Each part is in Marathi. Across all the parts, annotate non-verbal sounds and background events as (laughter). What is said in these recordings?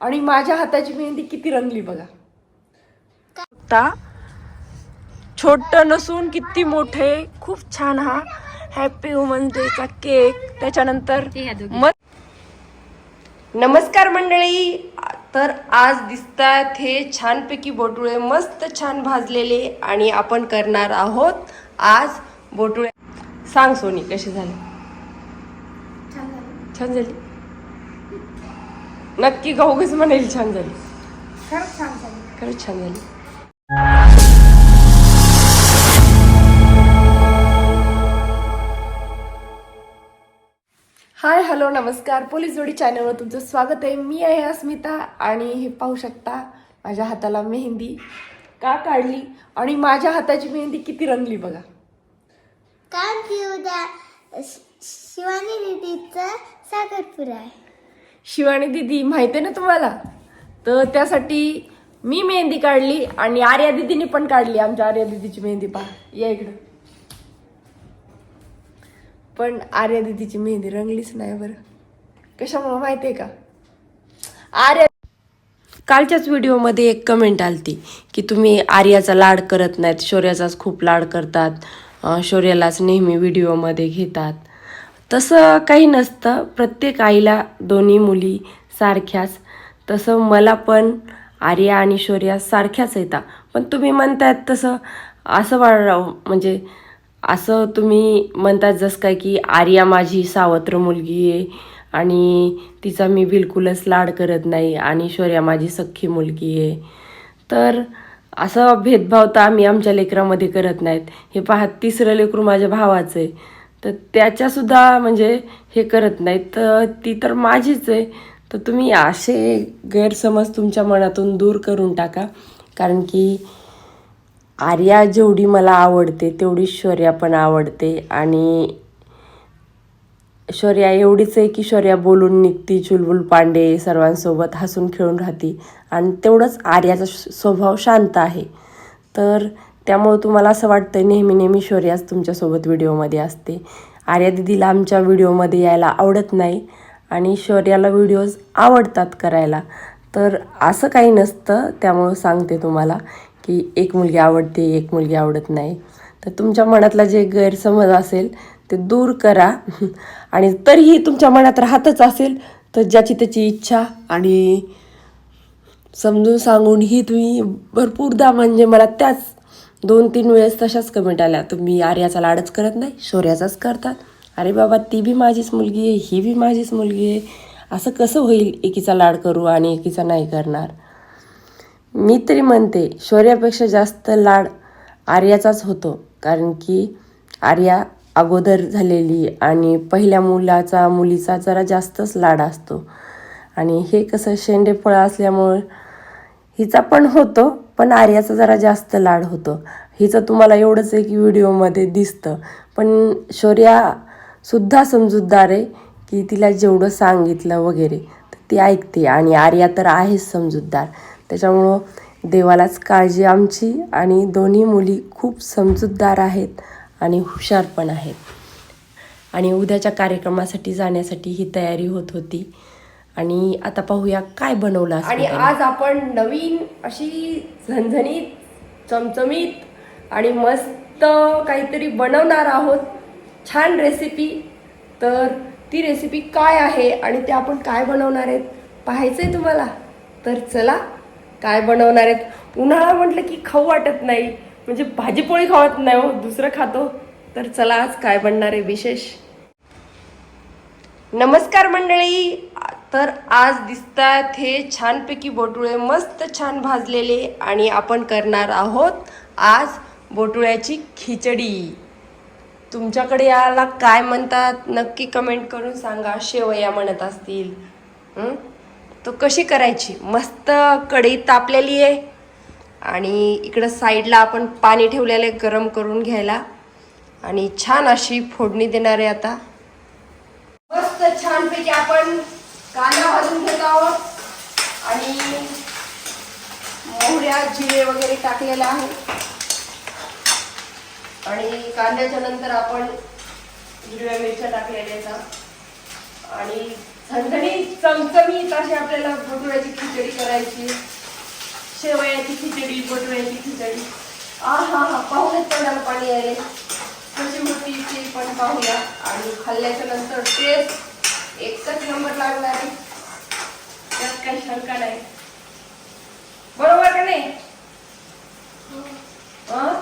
आणि माझ्या हाताची मेहंदी किती रंगली बघा. आता छोट नसून किती मोठे खूप छान हा. हॅपी वुमन डेचा केक त्याच्यानंतर नमस्कार मंडळी. तर आज दिसतात हे छानपैकी बोटुळे मस्त छान भाजलेले आणि आपण करणार आहोत आज बोटुळे. सांग सोनी कशी झाली. छान झाली. नक्की गहुगच म्हणेल छान झाली. खरंच छान झाली. हाय हॅलो नमस्कार. पोलीस जोडी चॅनलवर तुमचं स्वागत आहे. मी आहे अस्मिता आणि हे पाहू शकता माझ्या हाताला मेहंदी का काढली आणि माझ्या हाताची मेहंदी किती रंगली बघा. कारण की उद्या शि- शिवानी दीदीचा साखरपुरा आहे. शिवानी दिदी माहिती आहे ना तुम्हाला? तर त्यासाठी मी मेहंदी काढली आणि आर्या दिदीने पण काढली. आमच्या आर्या दिदीची मेहंदी पहा. या इकडं. पण आर्या दिदीची मेहंदी रंगलीच नाही बरं. कशामुळं माहिती आहे का? आर्या कालच्याच व्हिडिओमध्ये एक कमेंट आलती की तुम्ही आर्याचा लाड करत नाहीत शौर्याचाच खूप लाड करतात शौर्यालाच नेहमी व्हिडिओमध्ये घेतात. तसं काही नसतं. प्रत्येक आईला दोन्ही मुली सारख्याच. तसं मला पण आर्या आणि शौर्या सारख्याच येतात. पण तुम्ही म्हणतायत तसं असं वाढ म्हणजे असं तुम्ही म्हणतात जसं काय की आर्या माझी सावत्र मुलगी आहे आणि तिचा मी बिलकुलच लाड करत नाही आणि शौर्या माझी सख्खी मुलगी आहे. तर असं भेदभाव तर आम्ही आमच्या लेकरामध्ये करत नाहीत. हे पहा तिसरं लेकरू माझ्या भावाचं आहे. तर त्याच्यासुद्धा म्हणजे हे करत नाहीत. तर ती तर माझीच आहे. तर तुम्ही असे गैरसमज तुमच्या मनातून दूर करून टाका. कारण की आर्या जेवढी मला आवडते तेवढी शौर्या पण आवडते. आणि शौर्या एवढीच आहे की शौर्या बोलून निघती चुलबुल पांडे सर्वांसोबत हसून खेळून राहती. आणि तेवढंच आर्याचा स्वभाव शांत आहे. तर त्यामुळं तुम्हाला असं वाटतं नेहमी नेहमी शौर्याच तुमच्यासोबत व्हिडिओमध्ये असते. आर्या दिदीला आमच्या व्हिडिओमध्ये यायला आवडत नाही आणि शौर्याला व्हिडिओज आवडतात करायला. तर असं काही नसतं त्यामुळं सांगते तुम्हाला की एक मुलगी आवडते एक मुलगी आवडत नाही. तर तुमच्या मनातला जे गैरसमज असेल ते दूर करा. (laughs) आणि तरीही तुमच्या मनात राहतच असेल तर ज्याची त्याची इच्छा आणि समजून सांगून ही तुम्ही भरपूरदा म्हणजे मला त्याच दोन तीन वेळेस तशाच कमेंट आल्या. तुम्ही आर्याचा लाडच करत नाही शौर्याचाच करतात. अरे बाबा ती बी माझीच मुलगी आहे ही बी माझीच मुलगी आहे. असं कसं होईल एकीचा लाड करू आणि एकीचा नाही करणार? मी तरी म्हणते शौर्यापेक्षा जास्त लाड आर्याचाच होतो. कारण की आर्या अगोदर झालेली आणि पहिल्या मुलाचा मुलीचा जरा जास्तच लाड असतो. आणि हे कसं शेंडेफळं असल्यामुळं हिचा पण होतो. पण आर्याचं जरा जास्त लाड होतं. हिचं तुम्हाला एवढंच आहे की व्हिडिओमध्ये दिसतं. पण शौर्यासुद्धा समजूतदार आहे की तिला जेवढं सांगितलं वगैरे तर ती ऐकते. आणि आर्या तर आहेच समजूतदार. त्याच्यामुळं देवालाच काळजी आमची आणि दोन्ही मुली खूप समजूतदार आहेत आणि हुशार पण आहेत. आणि उद्याच्या कार्यक्रमासाठी जाण्यासाठी ही तयारी होत होती. आणि आता पाहूया काय बनवलं आणि आज आपण नवीन अशी झणझणीत चमचमीत आणि मस्त काहीतरी बनवणार आहोत. छान रेसिपी तर ती रेसिपी काय आहे आणि ते आपण काय बनवणार आहेत पाहायचंय तुम्हाला? तर चला काय बनवणार आहेत? उन्हाळा म्हटलं की खाऊ वाटत नाही. म्हणजे भाजीपोळी खावत नाही हो दुसरं खातो. तर चला आज काय बनणार आहे विशेष? नमस्कार मंडळी. तर आज दिसतात हे छानपैकी बोटुळे मस्त छान भाजलेले आणि आपण करणार आहोत आज बोटुळ्याची खिचडी. तुमच्याकडे याला काय म्हणतात नक्की कमेंट करून सांगा. शेवया म्हणत असतील. तो कशी करायची? मस्त कढई तापलेली आहे. आणि इकडं साईडला आपण पाणी ठेवलेलं आहे गरम करून घ्यायला. आणि छान अशी फोडणी देणार आहे आता. मस्त छानपैकी आपण कांदा भाजून घेत आहोत आणि मोहऱ्या जिरे वगैरे टाकलेला आहे. आणि कांद्याच्या नंतर आपण हिरव्या मिरच्या टाकलेल्या आणि झणझणी चमचमीत अशी आपल्याला भटुऱ्याची खिचडी करायची. शेवयाची खिचडी बटव्याची खिचडी. आ हा हा पाहूनच तोंडाला पाणी आले कशी होती ती पण पाहूया. आणि खाल्ल्याच्या नंतर टेस्ट एकच नंबर लागणार आहे. त्यात काही शंका नाही. बरोबर का नाही? हं?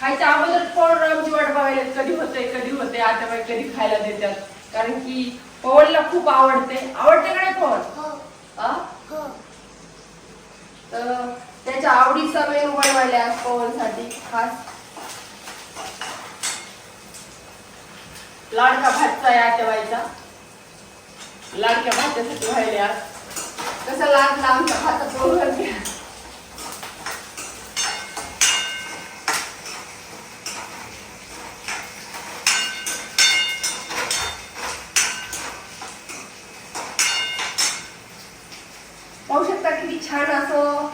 खायच्या अगोदर पण आमची वाट बघायला कधी होते कधी होते आता बाई कधी खायला देतात. कारण की पवनला खूप आवडते. आवडते का नाही पवन? हो. हा? हो. तर त्याच्या आवडीचा मेनू बनवायला पवनसाठी खास. लाडका भातचा या तेव्हाचा लाडक्या भातासाठी व्हायला आज. कसा लागला आमचा भाता पोहर घ्या. पाहू शकता किती छान असं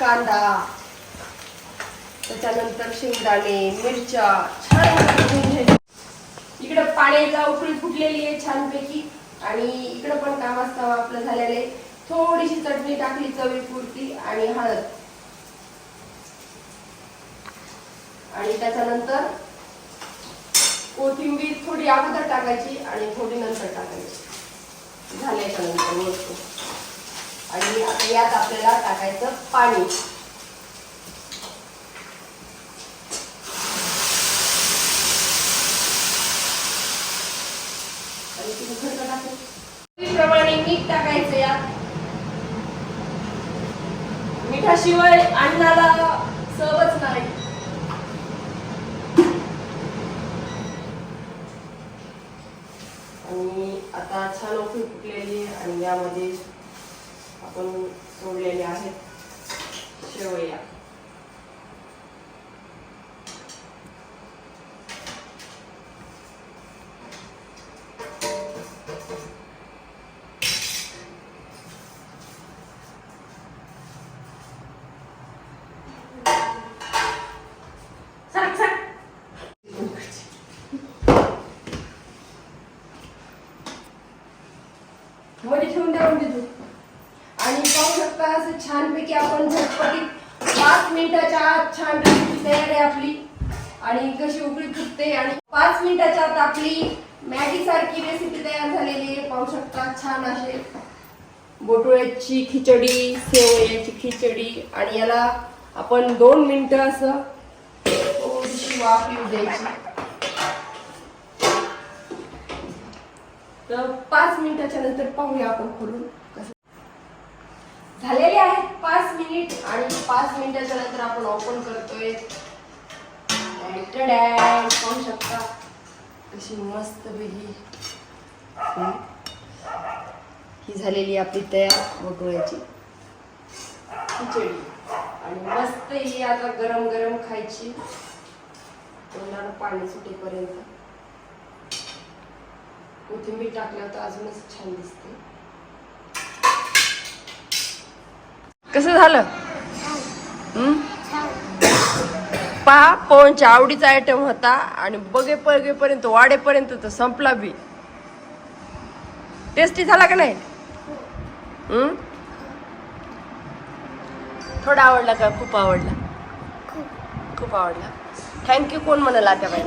कांदा. त्याच्यानंतर शेंगदाणे मिरच्या छान इकडं पाण्याचा उकळी फुटलेली आहे छानपैकी. आणि इकडं पण काम असतं आपलं झालेलं आहे. थोडीशी चटणी टाकली चवीपुरती आणि हळद. आणि त्याच्यानंतर कोथिंबीर थोडी अगोदर टाकायची आणि थोडी नंतर टाकायची. झाल्याच्यानंतर आणि आता यात आपल्याला टाकायचं पाणी आणि तुम्ही खरं टाकायचं प्रमाणे मीठ टाकायचं यात शिवाय अन्नाला सहज नाही. आणि आता छान उकळी फुटलेली आणि यामध्ये आपण सोडलेले आहेत शेवया. मध्ये ठेवून ठेवून देतो आणि पाहू शकता असं छानपैकी आपण झटपटीत पाच मिनिटाच्या आत छान रेसिपी तयार आहे आपली. आणि कशी उकळी फुटते आणि पाच मिनिटाच्या आत आपली मॅगी सारखी रेसिपी तयार झालेली आहे. पाहू शकता छान असे बोटोळ्याची खिचडी शेवळ्याची खिचडी. आणि याला आपण दोन मिनिटं असं वाफ येऊ द्यायची. तर पाच मिनिटाच्या नंतर पाहूया आपण खोलून कसं झालेले आहेत पाच मिनिट आणि पाच मिनिटाच्या नंतर आपण ओपन करतोय. पाहू शकता कशी मस्त पैकी. ही झालेली आपली तयार वगळायची खिचडी. आणि मस्त ही आता गरम गरम खायची. तोंडाला पाणी सुटेपर्यंत. कोथिंबीर टाकल्यावर तर अजूनच छान दिसते. कसं झालं? पहा पवनच्या आवडीचा आयटम होता आणि बघे बघेपर्यंत वाढेपर्यंत तर संपला बी. टेस्टी झाला का नाही? थोडा आवडला का? खूप आवडला. खूप. खूप आवडला. थँक्यू कोण म्हणाला त्या बाई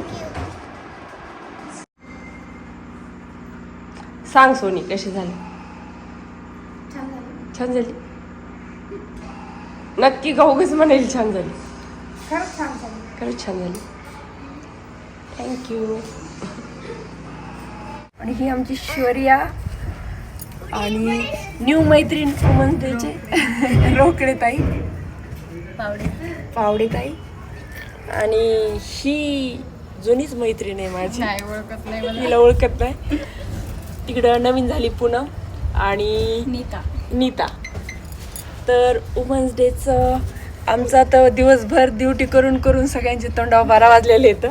सांग सोनी कशी झाली? छान झालं. नक्की गाऊगच म्हणेल छान झाली? खरंच छान झालं. थँक्यू आणि ही आमची शौर्या आणि न्यू मैत्रीण म्हणतेचे रोकडे ताई. पावडे. पावडे ताई. आणि ही जुनीच मैत्रीण आहे माझी. नाही ओळखत नाही हिला ओळखत नाही. तिकडं नवीन झाली पूनम आणि नीता. नीता. तर वुमन्स डेचं आमचा तर दिवसभर ड्युटी करून करून सगळ्यांचे तोंडावर बारा वाजलेले येतं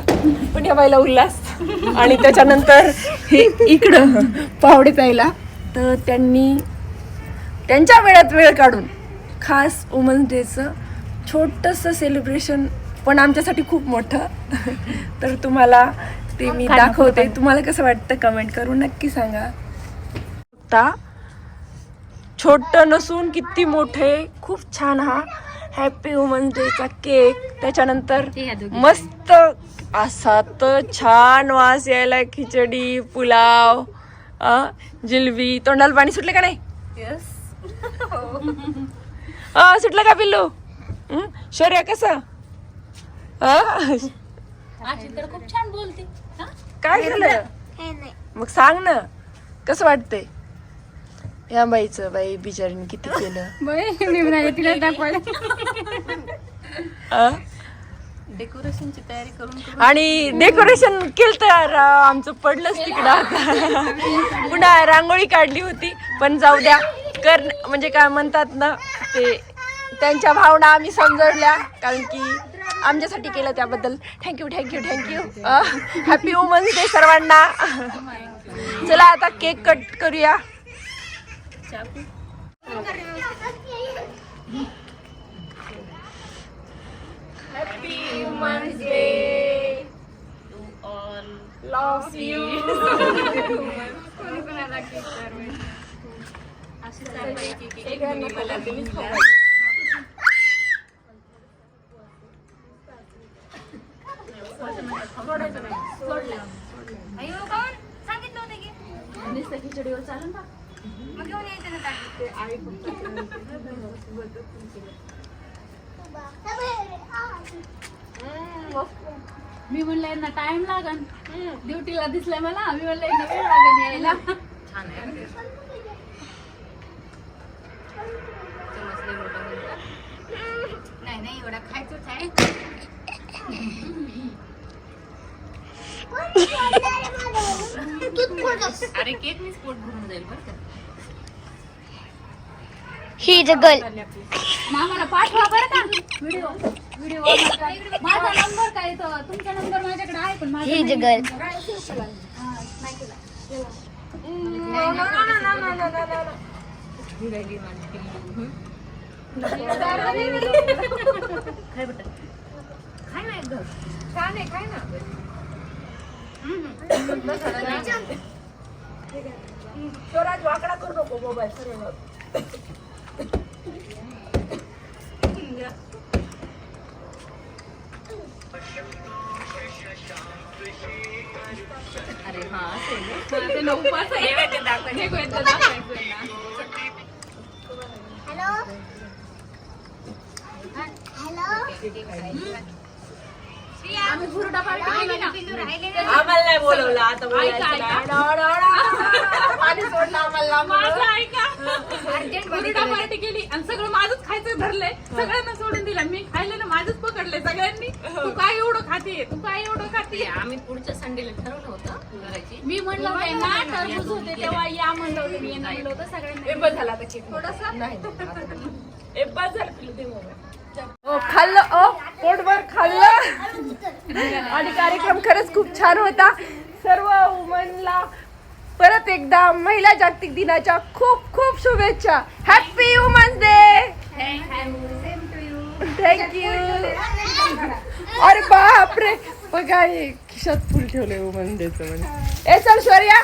पण या बाईला उल्हास. आणि त्याच्यानंतर हे इकडं पावडे प्यायला. तर त्यांनी त्यांच्या वेळात वेळ काढून खास वुमन्स डेचं छोटंसं सेलिब्रेशन पण आमच्यासाठी खूप मोठं. तर तुम्हाला ते मी दाखवते. तुम्हाला कसं वाटतं? कमेंट करून नक्की सांगा. छोट नसून किती मोठे. खूप छान हा. हॅपी वुमन्स डेचा केक त्याच्यानंतर. मस्त असा तर छान वास यायला. खिचडी पुलाव अ, जिलबी. तोंडाला पाणी सुटले का नाही? अ, सुटलं का पिल्लू? हं? शौर्य कसं? तर खूप छान बोलते. हा? काय झालं? मग सांग ना. कसं वाटतंय? या बाईचं बाई बिचारीने किती केलं. (laughs) बाई, मी म्हणाले तिला दाखवायला? डेकोरेशनची तयारी करून करून आणि डेकोरेशन केलं तर आमचं पडलंच तिकडं आता. पुन्हा रांगोळी काढली होती पण जाऊ द्या. कर म्हणजे काय म्हणतात ना ते त्यांच्या भावना आम्ही समजवल्या कारण की आमच्यासाठी केलं त्याबद्दल. Thank you thank you thank you happy women's day सर्वांना. चला आता केक कट करूया. Happy women's day love you अयो काऊन सांगितलं होतं की नुसतं खिचडीवर चालून ना? मग घेऊन यायचं ना ताट. मी म्हणलं यांना टाइम लागन. ड्युटीला दिसलंय मला. मी म्हणलं यांना वेळ लागेल यायला. नाही नाही एवढा खायचंच आहे. अरे केक मी स्पोर्ट भरून जाईल बरं का ही इज़ अ गर्ल. मामाला पाठवा बरं का? व्हिडिओ. व्हिडिओ माझा नंबर काय तो? तुमचा नंबर माझ्याकडे आहे पण माझा ही इज़ अ नाही. गर्ल हा, नाही केला. खाय ना एकदा. छान आहे, खाय ना. स्वराज वाकडा करू नको मोबाईल सरळ अरे हा. हा, ते नऊपास आहे. हे एकदा दाखवायचं ना. आम्ही हुरडा पार्टी केली ना. आम्हाला नाही बोलवलं आता ऐका, बोलायचं ऐका. नाही. डा, डा, डा. पाणी सोडलं आम्हाला लांबून. माझं ऐका. हुरडा पार्टी केली आणि सगळं माझंच खायचं धरलंय सगळ्यांना सोडून दिलं मी खायले ना माझंच पकडले सगळ्यांनी तू काय एवढं खाते तू काय एवढं खाते आम्ही पुढच्या संडेला ठरवलं होतं करायची मी म्हणलं होतं ना टरबूज होते तेव्हा या म्हणलं होतं मी यांना म्हणलं होतं सगळ्यांना झाला आता केक. थोडंसं? नाही, नाही, आता नाही. ए, बस झालं मोबाईल. ओ खाल्लं ओ पोटभर खाल्लं आणि कार्यक्रम खरंच खूप छान होता. सर्व वुमनला परत एकदा महिला जागतिक दिनाच्या खूप खूप शुभेच्छा. हॅपी वुमन्स डे थँक्यू अरे बापरे. बघा हे खिशात फुल ठेवलंय वुमन डेचं म्हणे ए चल शौर्या.